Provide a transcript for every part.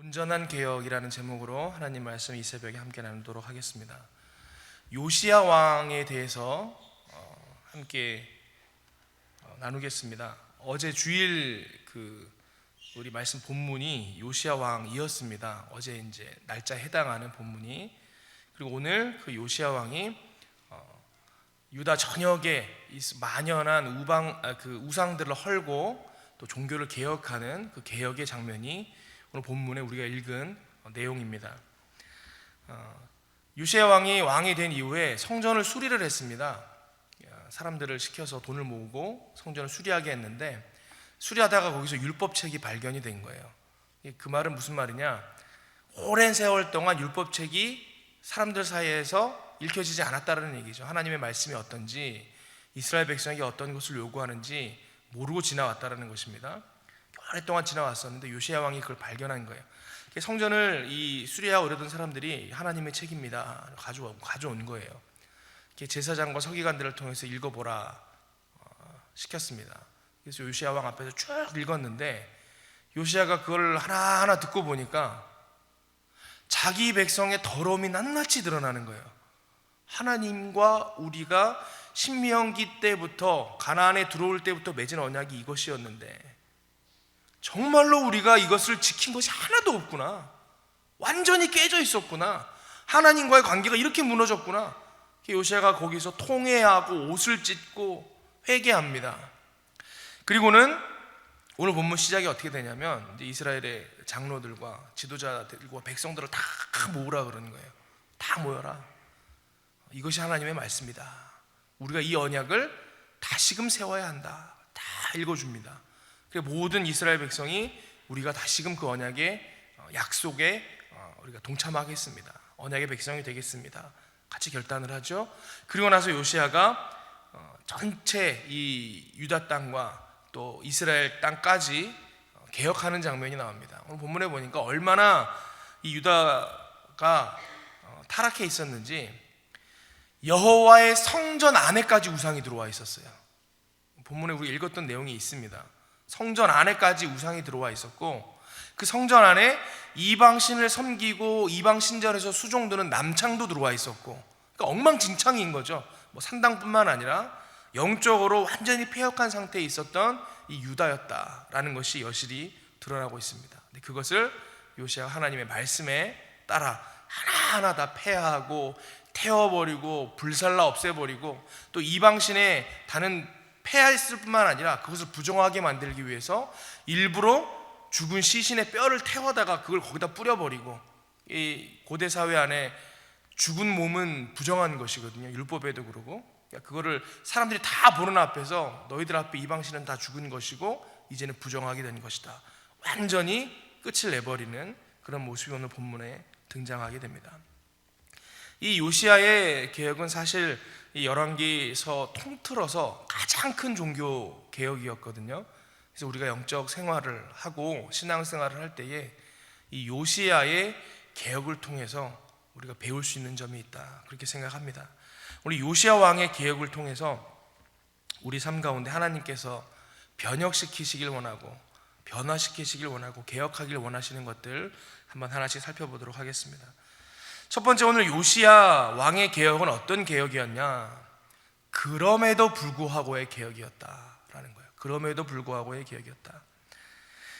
온전한 개혁이라는 제목으로 하나님 말씀 이 새벽에 함께 나누도록 하겠습니다. 요시야 왕에 대해서 어, 함께 어, 나누겠습니다. 어제 주일 그 우리 말씀 본문이 요시야 왕이었습니다. 어제 이제 날짜에 해당하는 본문이 그리고 오늘 그 요시야 왕이 어, 유다 전역에 이 만연한 우방 아, 그 우상들을 헐고 또 종교를 개혁하는 그 개혁의 장면이 오늘 본문에 우리가 읽은 어, 내용입니다. 어, 유시야 왕이 왕이 된 이후에 성전을 수리를 했습니다. 어, 사람들을 시켜서 돈을 모으고 성전을 수리하게 했는데 수리하다가 거기서 율법책이 발견이 된 거예요. 이그 말은 무슨 말이냐? 오랜 세월 동안 율법책이 사람들 사이에서 읽혀지지 않았다는 얘기죠. 하나님의 말씀이 어떤지 이스라엘 백성에게 어떤 것을 요구하는지 모르고 지나왔다는 것입니다. 오랫동안 지나왔었는데 요시야 왕이 그걸 발견한 거예요. 성전을 이 수리하고 이러던 사람들이 하나님의 책입니다. 가져 가져온 거예요. 제사장과 서기관들을 통해서 읽어보라 어, 시켰습니다. 그래서 요시야 왕 앞에서 쭉 읽었는데 요시야가 그걸 하나 하나 듣고 보니까 자기 백성의 더러움이 낱낱이 드러나는 거예요. 하나님과 우리가 신명기 때부터 가나안에 들어올 때부터 맺은 언약이 이것이었는데 정말로 우리가 이것을 지킨 것이 하나도 없구나. 완전히 깨져 있었구나. 하나님과의 관계가 이렇게 무너졌구나. 요시아가 거기서 통회하고 옷을 찢고 회개합니다. 그리고는 오늘 본문 시작이 어떻게 되냐면 이스라엘의 장로들과 지도자들과 백성들을 다 모으라 그러는 거예요. 다 모여라. 이것이 하나님의 말씀이다. 우리가 이 언약을 다시금 세워야 한다. 다 읽어줍니다. 그 모든 이스라엘 백성이 우리가 다시금 그 언약의 어, 약속에 어, 우리가 동참하겠습니다. 언약의 백성이 되겠습니다. 같이 결단을 하죠. 그리고 나서 요시아가 어, 전체 이 유다 땅과 또 이스라엘 땅까지 개혁하는 장면이 나옵니다. 오늘 본문에 보니까 얼마나 이 유다가 타락해 있었는지 여호와의 성전 안에까지 우상이 들어와 있었어요. 본문에 우리 읽었던 내용이 있습니다. 성전 안에까지 우상이 들어와 있었고 그 성전 안에 이방 신을 섬기고 이방 신전에서 수종드는 남창도 들어와 있었고 그러니까 엉망진창인 거죠. 뭐 산당뿐만 아니라 영적으로 완전히 폐역한 상태에 있었던 이 유다였다라는 것이 여실히 드러나고 있습니다. 근데 그것을 요시아 하나님의 말씀에 따라 하나하나 다 폐하고 태워버리고 불살라 없애버리고 또 이방신의 다른 폐하였을 뿐만 아니라 그것을 부정하게 만들기 위해서 일부러 죽은 시신의 뼈를 태워다가 그걸 거기다 뿌려버리고 이 고대 사회 안에 죽은 몸은 부정한 것이거든요. 율법에도 그러고 그러니까 그거를 사람들이 다 보는 앞에서 너희들 앞에 이방신은 다 죽은 것이고 이제는 부정하게 된 것이다. 완전히 끝을 내버리는 그런 모습이 오늘 본문에 등장하게 됩니다. 이 요시아의 개혁은 사실 이 열왕기서 통틀어서 가장 큰 종교 개혁이었거든요. 그래서 우리가 영적 생활을 하고 신앙 생활을 할 때에 이 요시아의 개혁을 통해서 우리가 배울 수 있는 점이 있다. 그렇게 생각합니다. 우리 요시아 왕의 개혁을 통해서 우리 삶 가운데 하나님께서 변혁시키시길 원하고 변화시키시길 원하고 개혁하길 원하시는 것들 한번 하나씩 살펴보도록 하겠습니다. 첫 번째 오늘 요시야 왕의 개혁은 어떤 개혁이었냐? 그럼에도 불구하고의 개혁이었다라는 거예요. 그럼에도 불구하고의 개혁이었다.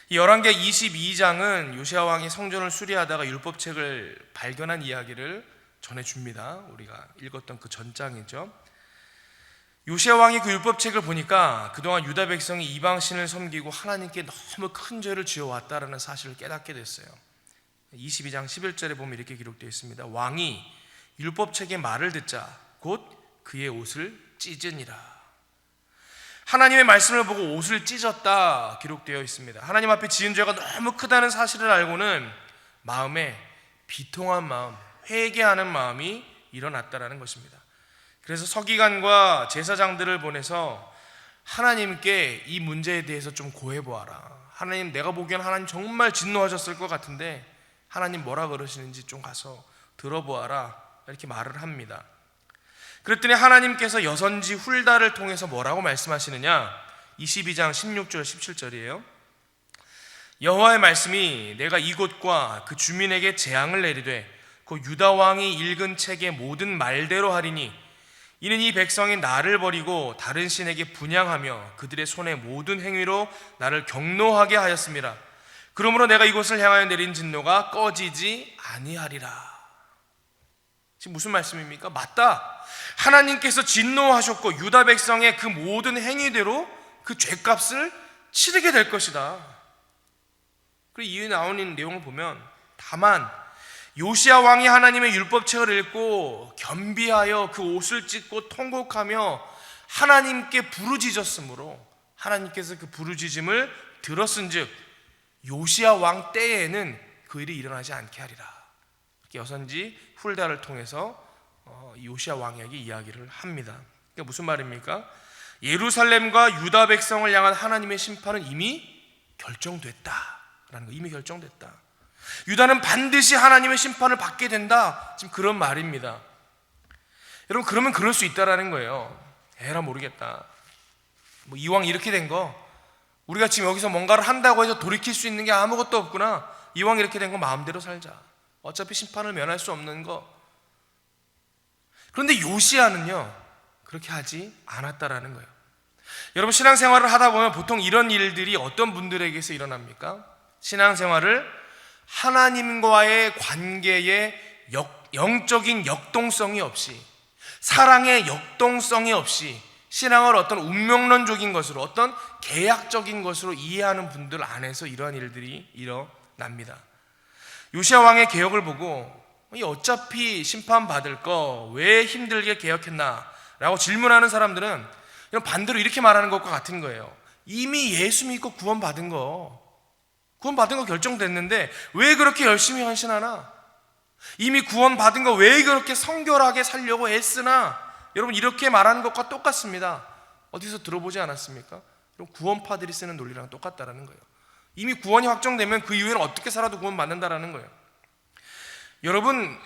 이 열왕기 22장은 요시야 왕이 성전을 수리하다가 율법책을 발견한 이야기를 전해 줍니다. 우리가 읽었던 그 전장이죠. 요시야 왕이 그 율법책을 보니까 그동안 유다 백성이 이방 신을 섬기고 하나님께 너무 큰 죄를 지어 왔다라는 사실을 깨닫게 됐어요. 22장 11절에 보면 이렇게 기록되어 있습니다. 왕이 율법책의 말을 듣자 곧 그의 옷을 찢으니라. 하나님의 말씀을 보고 옷을 찢었다 기록되어 있습니다. 하나님 앞에 지은 죄가 너무 크다는 사실을 알고는 마음에 비통한 마음, 회개하는 마음이 일어났다라는 것입니다. 그래서 서기관과 제사장들을 보내서 하나님께 이 문제에 대해서 좀 고해 보아라. 하나님 내가 보기엔 하나님 정말 진노하셨을 것 같은데 하나님 뭐라 그러시는지 좀 가서 들어보아라 이렇게 말을 합니다. 그랬더니 하나님께서 여선지 훌다를 통해서 뭐라고 말씀하시느냐? 22장 16절 17절이에요. 여호와의 말씀이 내가 이곳과 그 주민에게 재앙을 내리되 그 유다 왕이 읽은 책의 모든 말대로 하리니 이는 이 백성이 나를 버리고 다른 신에게 분양하며 그들의 손의 모든 행위로 나를 경노하게 하였습니다. 그러므로 내가 이곳을 향하여 내린 진노가 꺼지지 아니하리라. 지금 무슨 말씀입니까? 맞다. 하나님께서 진노하셨고 유다 백성의 그 모든 행위대로 그 죄값을 치르게 될 것이다. 그리고 이에 나오는 내용을 보면 다만 요시아 왕이 하나님의 율법책을 읽고 겸비하여 그 옷을 찢고 통곡하며 하나님께 부르짖었으므로 하나님께서 그 부르짖음을 들었은즉 요시아 왕 때에는 그 일이 일어나지 않게 하리라. 여선지 훌다를 통해서 어, 요시아 왕에게 이야기를 합니다. 그게 무슨 말입니까? 예루살렘과 유다 백성을 향한 하나님의 심판은 이미 결정됐다라는 거. 이미 결정됐다. 유다는 반드시 하나님의 심판을 받게 된다. 지금 그런 말입니다. 여러분 그러면 그럴 수 있다라는 거예요. 에라 모르겠다. 뭐 이왕 이렇게 된 거 우리가 지금 여기서 뭔가를 한다고 해서 돌이킬 수 있는 게 아무것도 없구나. 이왕 이렇게 된 거 마음대로 살자. 어차피 심판을 면할 수 없는 거. 그런데 요시아는요 그렇게 하지 않았다라는 거예요. 여러분 신앙생활을 하다 보면 보통 이런 일들이 어떤 분들에게서 일어납니까? 신앙생활을 하나님과의 관계에 역, 영적인 역동성이 없이 사랑의 역동성이 없이 신앙을 어떤 운명론적인 것으로 어떤 계약적인 것으로 이해하는 분들 안에서 이러한 일들이 일어납니다. 요시아 왕의 개혁을 보고 이 어차피 심판 받을 거 왜 힘들게 개혁했나 라고 질문하는 사람들은 반대로 이렇게 말하는 것과 같은 거예요. 이미 예수 믿고 구원 받은 거 구원 받은 거 결정됐는데 왜 그렇게 열심히 헌신하나? 이미 구원 받은 거 왜 그렇게 성결하게 살려고 애쓰나? 여러분 이렇게 말하는 것과 똑같습니다. 어디서 들어보지 않았습니까? 여러분 구원파들이 쓰는 논리랑 똑같다라는 거예요. 이미 구원이 확정되면 그 이후에는 어떻게 살아도 구원 받는다라는 거예요. 여러분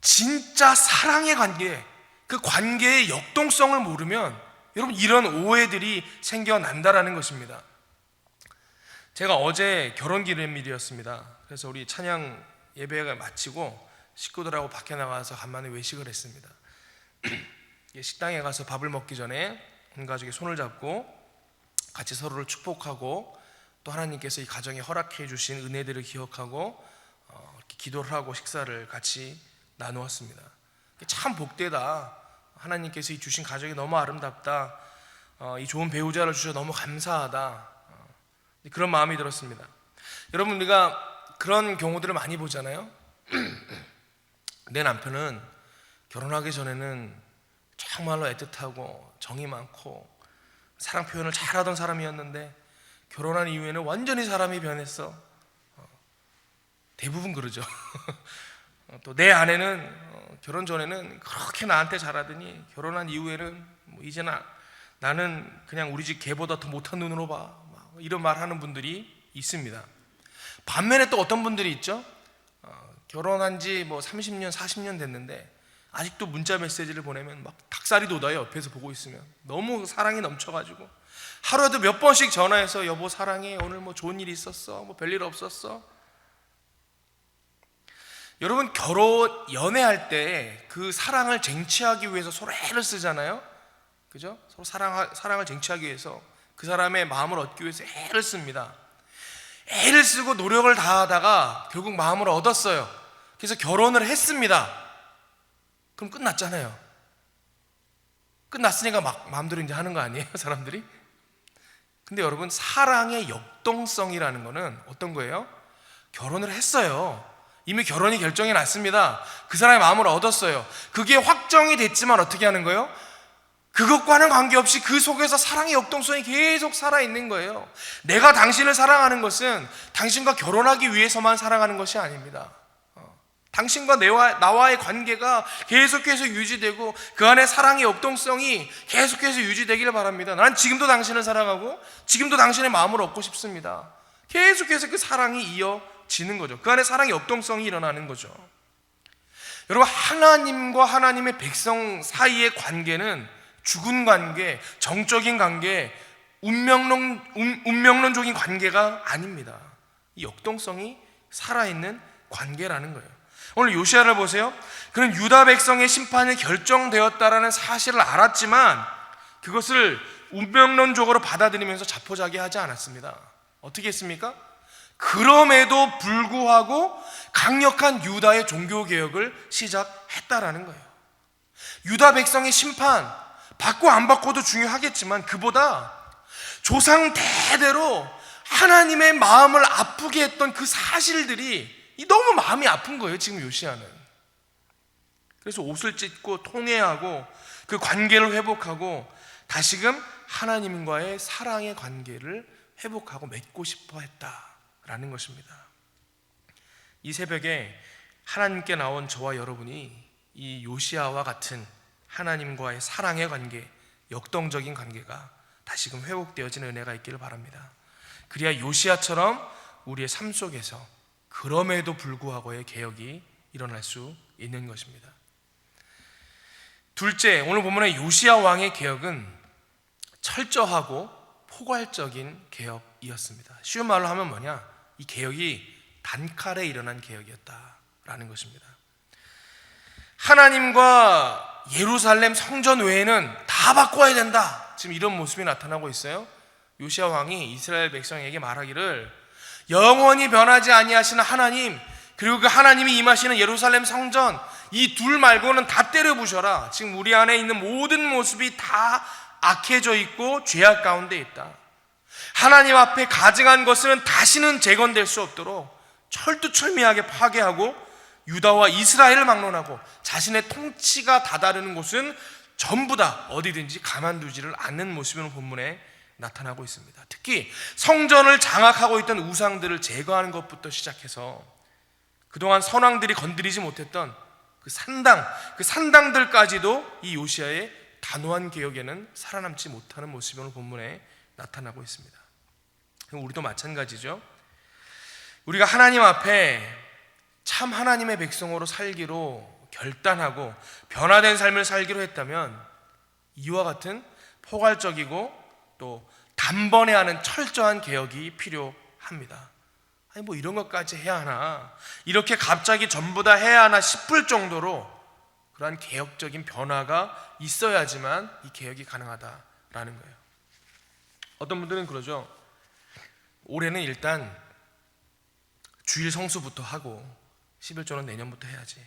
진짜 사랑의 관계, 그 관계의 역동성을 모르면 여러분 이런 오해들이 생겨난다라는 것입니다. 제가 어제 결혼 기념일이었습니다. 그래서 우리 찬양 예배가 마치고 식구들하고 밖에 나가서 간만에 외식을 했습니다. 식당에 가서 밥을 먹기 전에 온 가족이 손을 잡고 같이 서로를 축복하고 또 하나님께서 이 가정에 허락해 주신 은혜들을 기억하고 어, 이렇게 기도를 하고 식사를 같이 나누었습니다. 참 복되다. 하나님께서 이 주신 가정이 너무 아름답다. 어, 이 좋은 배우자를 주셔 너무 감사하다. 어, 그런 마음이 들었습니다. 여러분 우리가 그런 경우들을 많이 보잖아요. 내 남편은 결혼하기 전에는 정말로 애틋하고 정이 많고 사랑 표현을 잘하던 사람이었는데 결혼한 이후에는 완전히 사람이 변했어. 어, 대부분 그러죠. 또 내 아내는 어, 결혼 전에는 그렇게 나한테 잘하더니 결혼한 이후에는 뭐 이제 나 나는 그냥 우리 집 개보다 더 못한 눈으로 봐. 이런 말 하는 분들이 있습니다. 반면에 또 어떤 분들이 있죠? 어, 결혼한 지 뭐 30년, 40년 됐는데 아직도 문자 메시지를 보내면 막 닭살이 돋아요. 옆에서 보고 있으면. 너무 사랑이 넘쳐가지고. 하루에도 몇 번씩 전화해서 여보 사랑해. 오늘 뭐 좋은 일 있었어. 뭐 별일 없었어. 여러분 결혼 연애할 때 그 사랑을 쟁취하기 위해서 서로 애를 쓰잖아요. 그죠? 서로 사랑 사랑을 쟁취하기 위해서 그 사람의 마음을 얻기 위해서 애를 씁니다. 애를 쓰고 노력을 다하다가 결국 마음을 얻었어요. 그래서 결혼을 했습니다. 그럼 끝났잖아요. 끝났으니까 막 마음대로 이제 하는 거 아니에요, 사람들이? 근데 여러분 사랑의 역동성이라는 거는 어떤 거예요? 결혼을 했어요. 이미 결혼이 결정이 났습니다. 그 사람의 마음을 얻었어요. 그게 확정이 됐지만 어떻게 하는 거예요? 그것과는 관계없이 그 속에서 사랑의 역동성이 계속 살아있는 거예요. 내가 당신을 사랑하는 것은 당신과 결혼하기 위해서만 사랑하는 것이 아닙니다. 어. 당신과 내와, 나와의 관계가 계속해서 유지되고 그 안에 사랑의 역동성이 계속해서 유지되기를 바랍니다. 난 지금도 당신을 사랑하고 지금도 당신의 마음을 얻고 싶습니다. 계속해서 그 사랑이 이어지는 거죠. 그 안에 사랑의 역동성이 일어나는 거죠. 여러분, 하나님과 하나님의 백성 사이의 관계는 죽은 관계, 정적인 관계, 운명론, 운, 운명론적인 관계가 아닙니다. 이 역동성이 살아있는 관계라는 거예요. 오늘 요시아를 보세요. 그는 유다 백성의 심판이 결정되었다라는 사실을 알았지만 그것을 운명론적으로 받아들이면서 자포자기하지 않았습니다. 어떻게 했습니까? 그럼에도 불구하고 강력한 유다의 종교 개혁을 시작했다라는 거예요. 유다 백성의 심판 받고 안 받고도 중요하겠지만 그보다 조상 대대로 하나님의 마음을 아프게 했던 그 사실들이 너무 마음이 아픈 거예요, 지금 요시아는. 그래서 옷을 찢고 통회하고 그 관계를 회복하고 다시금 하나님과의 사랑의 관계를 회복하고 맺고 싶어 했다라는 것입니다. 이 새벽에 하나님께 나온 저와 여러분이 이 요시아와 같은 하나님과의 사랑의 관계, 역동적인 관계가 다시금 회복되어지는 은혜가 있기를 바랍니다. 그래야 요시아처럼 우리의 삶 속에서 그럼에도 불구하고의 개혁이 일어날 수 있는 것입니다. 둘째, 오늘 본문의 요시아 왕의 개혁은 철저하고 포괄적인 개혁이었습니다. 쉬운 말로 하면 뭐냐? 이 개혁이 단칼에 일어난 개혁이었다라는 것입니다. 하나님과 예루살렘 성전 외에는 다 바꿔야 된다. 지금 이런 모습이 나타나고 있어요. 요시아 왕이 이스라엘 백성에게 말하기를 영원히 변하지 아니하시는 하나님 그리고 그 하나님이 임하시는 예루살렘 성전 이 둘 말고는 다 때려 부셔라. 지금 우리 안에 있는 모든 모습이 다 악해져 있고 죄악 가운데 있다. 하나님 앞에 가증한 것은 다시는 재건될 수 없도록 철두철미하게 파괴하고 유다와 이스라엘을 막론하고 자신의 통치가 다다르는 곳은 전부 다 어디든지 가만두지를 않는 모습을 본문에 나타나고 있습니다. 특히 성전을 장악하고 있던 우상들을 제거하는 것부터 시작해서 그동안 선왕들이 건드리지 못했던 그 산당, 그 산당들까지도 이 요시아의 단호한 개혁에는 살아남지 못하는 모습이 오늘 본문에 나타나고 있습니다. 우리도 마찬가지죠. 우리가 하나님 앞에 참 하나님의 백성으로 살기로 결단하고 변화된 삶을 살기로 했다면 이와 같은 포괄적이고 또 단번에 하는 철저한 개혁이 필요합니다. 아니 뭐 이런 것까지 해야 하나 이렇게 갑자기 전부 다 해야 하나 싶을 정도로 그러한 개혁적인 변화가 있어야지만 이 개혁이 가능하다라는 거예요. 어떤 분들은 그러죠. 올해는 일단 주일 성수부터 하고 11조는 내년부터 해야지.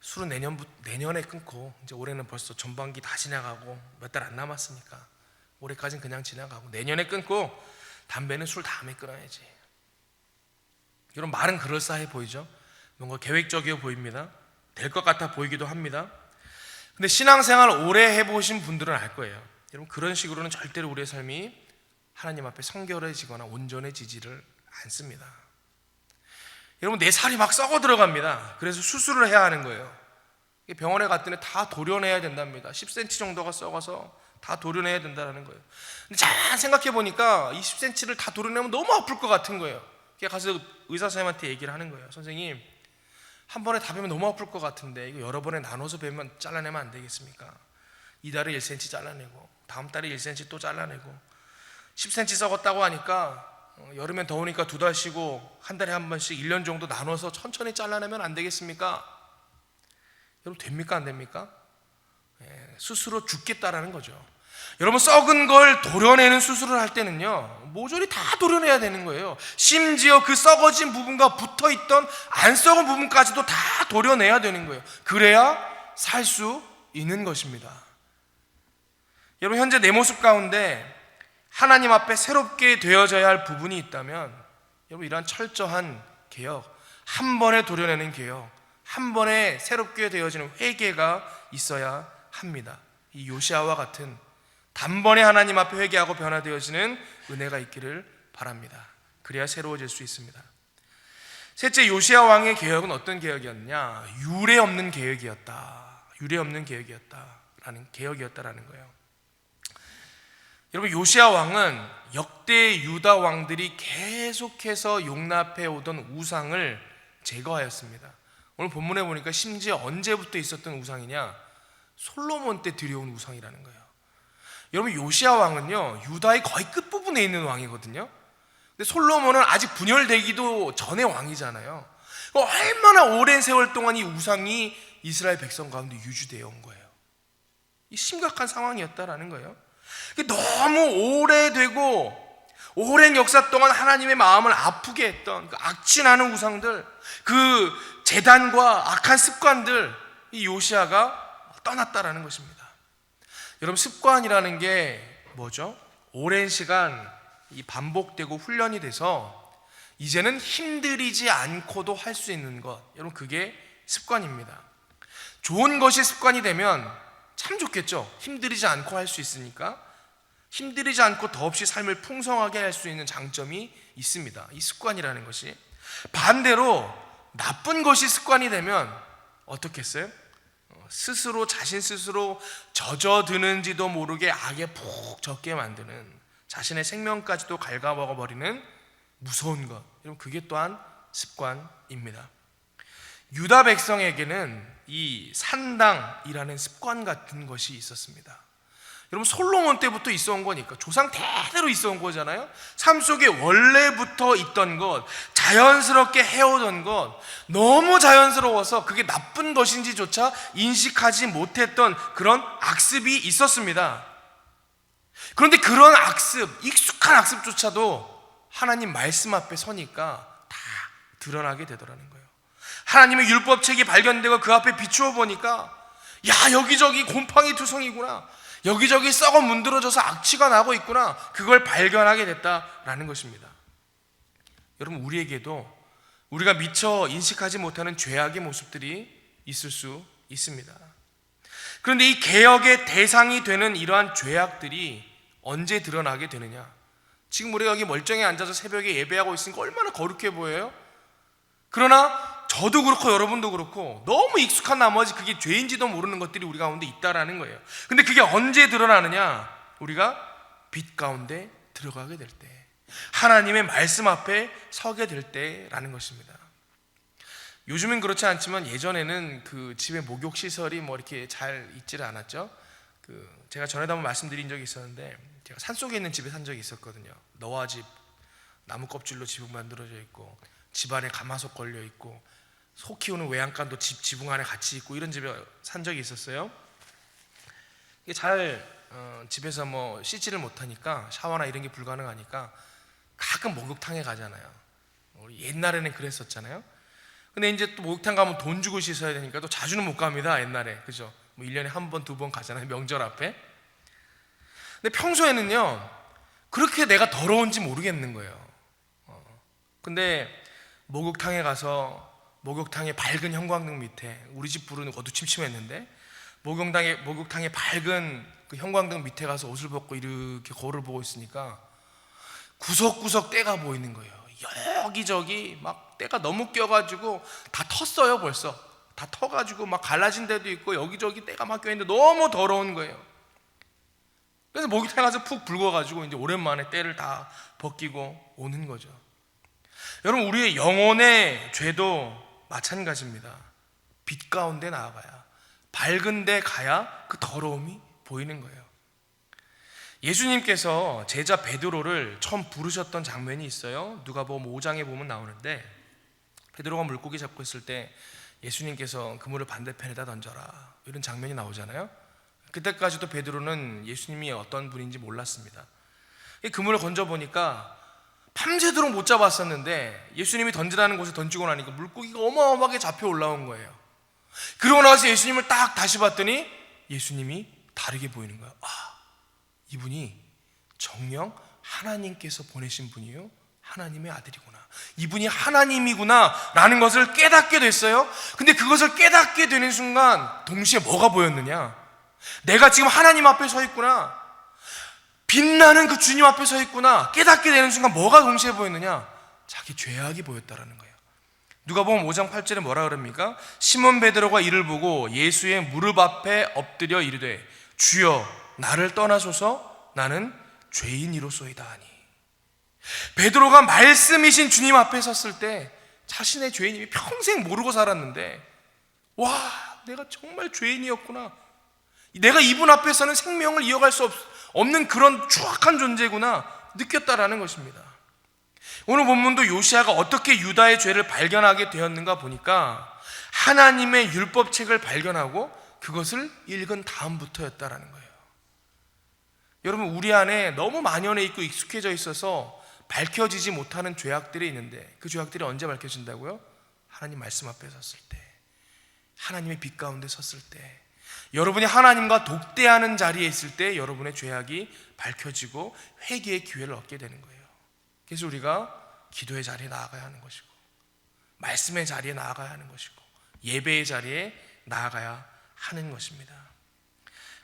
술은 내년 내년에 끊고 이제 올해는 벌써 전반기 다 지나가고 몇 달 안 남았으니까 올해까지는 그냥 지나가고 내년에 끊고 담배는 술 다음에 끊어야지. 이런 말은 그럴싸해 보이죠? 뭔가 계획적이어 보입니다. 될 것 같아 보이기도 합니다. 근데 신앙생활 오래 해보신 분들은 알 거예요. 여러분 그런 식으로는 절대로 우리의 삶이 하나님 앞에 성결해지거나 온전해지지를 않습니다. 여러분 내 살이 막 썩어 들어갑니다. 그래서 수술을 해야 하는 거예요. 병원에 갔더니 다 도려내야 된답니다. 10cm 정도가 썩어서 다 도려내야 된다는 거예요. 근데 잘 생각해 보니까 이 10cm를 다 도려내면 너무 아플 것 같은 거예요. 가서 의사 선생님한테 얘기를 하는 거예요. 선생님 한 번에 다 베면 너무 아플 것 같은데 이거 여러 번에 나눠서 베면 잘라내면 안 되겠습니까? 이달에 1cm 잘라내고 다음 달에 1cm 또 잘라내고 10cm 썩었다고 하니까 어, 여름엔 더우니까 두 달 쉬고 한 달에 한 번씩 1년 정도 나눠서 천천히 잘라내면 안 되겠습니까? 여러분 됩니까 안 됩니까? 예, 스스로 죽겠다라는 거죠. 여러분 썩은 걸 도려내는 수술을 할 때는요 모조리 다 도려내야 되는 거예요. 심지어 그 썩어진 부분과 붙어 있던 안 썩은 부분까지도 다 도려내야 되는 거예요. 그래야 살 수 있는 것입니다. 여러분 현재 내 모습 가운데 하나님 앞에 새롭게 되어져야 할 부분이 있다면 여러분 이러한 철저한 개혁, 한 번에 도려내는 개혁, 한 번에 새롭게 되어지는 회개가 있어야 합니다. 이 요시아와 같은 단번에 하나님 앞에 회개하고 변화되어지는 은혜가 있기를 바랍니다. 그래야 새로워질 수 있습니다. 셋째 요시아 왕의 개혁은 어떤 개혁이었냐? 유례 없는 개혁이었다. 유례 없는 개혁이었다라는 개혁이었다라는 거예요. 여러분 요시아 왕은 역대 유다 왕들이 계속해서 용납해 오던 우상을 제거하였습니다. 오늘 본문에 보니까 심지어 언제부터 있었던 우상이냐? 솔로몬 때 들여온 우상이라는 거예요. 여러분 요시아 왕은요 유다의 거의 끝 부분에 있는 왕이거든요. 근데 솔로몬은 아직 분열되기도 전에 왕이잖아요. 얼마나 오랜 세월 동안 이 우상이 이스라엘 백성 가운데 유지되어 온 거예요. 이 심각한 상황이었다라는 거예요. 너무 오래되고 오랜 역사 동안 하나님의 마음을 아프게 했던 그 악취나는 우상들, 그 재단과 악한 습관들, 이 요시아가 떠났다라는 것입니다. 여러분 습관이라는 게 뭐죠? 오랜 시간 이 반복되고 훈련이 돼서 이제는 힘들이지 않고도 할 수 있는 것. 여러분 그게 습관입니다. 좋은 것이 습관이 되면 참 좋겠죠. 힘들이지 않고 할 수 있으니까 힘들이지 않고 더없이 삶을 풍성하게 할 수 있는 장점이 있습니다. 이 습관이라는 것이 반대로 나쁜 것이 습관이 되면 어떻겠어요? 어, 스스로 자신 스스로 젖어드는지도 모르게 악에 푹 젖게 만드는 자신의 생명까지도 갉아먹어 버리는 무서운 것. 여러분 그게 또한 습관입니다. 유다 백성에게는 이 산당이라는 습관 같은 것이 있었습니다. 여러분 솔로몬 때부터 있어온 거니까 조상 대대로 있어온 거잖아요. 삶 속에 원래부터 있던 것, 자연스럽게 해오던 것, 너무 자연스러워서 그게 나쁜 것인지조차 인식하지 못했던 그런 악습이 있었습니다. 그런데 그런 악습, 익숙한 악습조차도 하나님 말씀 앞에 서니까 다 드러나게 되더라는 거예요. 하나님의 율법책이 발견되고 그 앞에 비추어 보니까 야 여기저기 곰팡이 투성이구나 여기저기 썩어 문드러져서 악취가 나고 있구나. 그걸 발견하게 됐다라는 것입니다. 여러분 우리에게도 우리가 미처 인식하지 못하는 죄악의 모습들이 있을 수 있습니다. 그런데 이 개혁의 대상이 되는 이러한 죄악들이 언제 드러나게 되느냐? 지금 우리가 여기 멀쩡히 앉아서 새벽에 예배하고 있으니까 얼마나 거룩해 보여요? 그러나 저도 그렇고 여러분도 그렇고 너무 익숙한 나머지 그게 죄인지도 모르는 것들이 우리 가운데 있다라는 거예요. 근데 그게 언제 드러나느냐? 우리가 빛 가운데 들어가게 될 때, 하나님의 말씀 앞에 서게 될 때라는 것입니다. 요즘은 그렇지 않지만 예전에는 그 집에 목욕 시설이 뭐 이렇게 잘 있지를 않았죠. 그 제가 전에도 한번 말씀드린 적이 있었는데 제가 산 속에 있는 집에 산 적이 있었거든요. 너와 집 나무 껍질로 집이 만들어져 있고 집안에 가마솥 걸려 있고 소 키우는 외양간도 집 지붕 안에 같이 있고 이런 집에 산 적이 있었어요. 이게 잘 어, 집에서 뭐 씻지를 못하니까 샤워나 이런 게 불가능하니까 가끔 목욕탕에 가잖아요. 우리 옛날에는 그랬었잖아요. 근데 이제 또 목욕탕 가면 돈 주고 씻어야 되니까 또 자주는 못 갑니다. 옛날에 그죠? 뭐 1년에 한 번, 두 번 가잖아요. 명절 앞에. 근데 평소에는요 그렇게 내가 더러운지 모르겠는 거예요. 어. 근데 목욕탕에 가서 목욕탕의 밝은 형광등 밑에 우리 집 불은 어두침침했는데 목욕탕의 목욕탕의 밝은 그 형광등 밑에 가서 옷을 벗고 이렇게 거울을 보고 있으니까 구석구석 때가 보이는 거예요. 여기저기 막 때가 너무 껴가지고 다 텄어요 벌써 다 터가지고 막 갈라진 데도 있고 여기저기 때가 막 껴있는데 너무 더러운 거예요. 그래서 목욕탕에 가서 푹 붉어가지고 이제 오랜만에 때를 다 벗기고 오는 거죠. 여러분 우리의 영혼의 죄도 마찬가지입니다. 빛 가운데 나아가야 밝은 데 가야 그 더러움이 보이는 거예요. 예수님께서 제자 베드로를 처음 부르셨던 장면이 있어요. 누가복음 5장에 보면 나오는데 베드로가 물고기 잡고 있을 때 예수님께서 그물을 반대편에다 던져라 이런 장면이 나오잖아요. 그때까지도 베드로는 예수님이 어떤 분인지 몰랐습니다. 그물을 건져 보니까 밤새도록 못 잡았었는데 예수님이 던지라는 곳에 던지고 나니까 물고기가 어마어마하게 잡혀 올라온 거예요. 그러고 나서 예수님을 딱 다시 봤더니 예수님이 다르게 보이는 거예요. 아, 이분이 정령 하나님께서 보내신 분이요. 하나님의 아들이구나. 이분이 하나님이구나. 라는 것을 깨닫게 됐어요. 근데 그것을 깨닫게 되는 순간 동시에 뭐가 보였느냐? 내가 지금 하나님 앞에 서 있구나. 빛나는 그 주님 앞에 서 있구나. 깨닫게 되는 순간 뭐가 동시에 보였느냐? 자기 죄악이 보였다라는 거예요. 누가 보면 5장 8절에 뭐라 그럽니까? 시몬 베드로가 이를 보고 예수의 무릎 앞에 엎드려 이르되 주여 나를 떠나소서 나는 죄인이로소이다 하니. 베드로가 말씀이신 주님 앞에 섰을 때 자신의 죄인임이 평생 모르고 살았는데 와 내가 정말 죄인이었구나. 내가 이분 앞에서는 생명을 이어갈 수 없, 없는 그런 추악한 존재구나 느꼈다라는 것입니다. 오늘 본문도 요시아가 어떻게 유다의 죄를 발견하게 되었는가 보니까 하나님의 율법책을 발견하고 그것을 읽은 다음부터였다라는 거예요. 여러분 우리 안에 너무 만연해 있고 익숙해져 있어서 밝혀지지 못하는 죄악들이 있는데 그 죄악들이 언제 밝혀진다고요? 하나님 말씀 앞에 섰을 때 하나님의 빛 가운데 섰을 때 여러분이 하나님과 독대하는 자리에 있을 때 여러분의 죄악이 밝혀지고 회개의 기회를 얻게 되는 거예요. 그래서 우리가 기도의 자리에 나아가야 하는 것이고 말씀의 자리에 나아가야 하는 것이고 예배의 자리에 나아가야 하는 것입니다.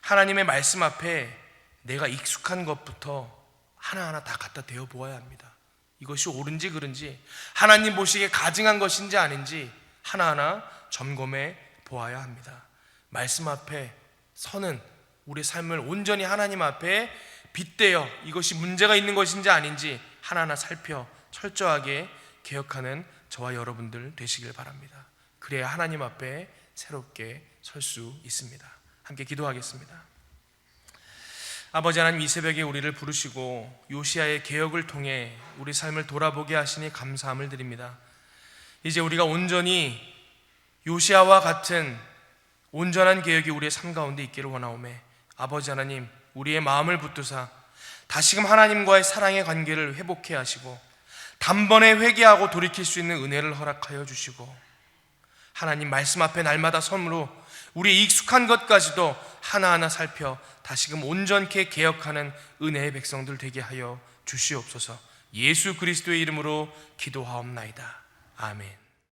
하나님의 말씀 앞에 내가 익숙한 것부터 하나하나 다 갖다 대어 보아야 합니다. 이것이 옳은지 그른지 하나님 보시기에 가증한 것인지 아닌지 하나하나 점검해 보아야 합니다. 말씀 앞에 서는 우리 삶을 온전히 하나님 앞에 빗대어 이것이 문제가 있는 것인지 아닌지 하나하나 살펴 철저하게 개혁하는 저와 여러분들 되시길 바랍니다. 그래야 하나님 앞에 새롭게 설 수 있습니다. 함께 기도하겠습니다. 아버지 하나님 이 새벽에 우리를 부르시고 요시아의 개혁을 통해 우리 삶을 돌아보게 하시니 감사함을 드립니다. 이제 우리가 온전히 요시아와 같은 온전한 개혁이 우리의 삶 가운데 있기를 원하오매 아버지 하나님 우리의 마음을 붙드사 다시금 하나님과의 사랑의 관계를 회복해 하시고 단번에 회개하고 돌이킬 수 있는 은혜를 허락하여 주시고 하나님 말씀 앞에 날마다 섬으로 우리 익숙한 것까지도 하나하나 살펴 다시금 온전케 개혁하는 은혜의 백성들 되게 하여 주시옵소서. 예수 그리스도의 이름으로 기도하옵나이다. 아멘.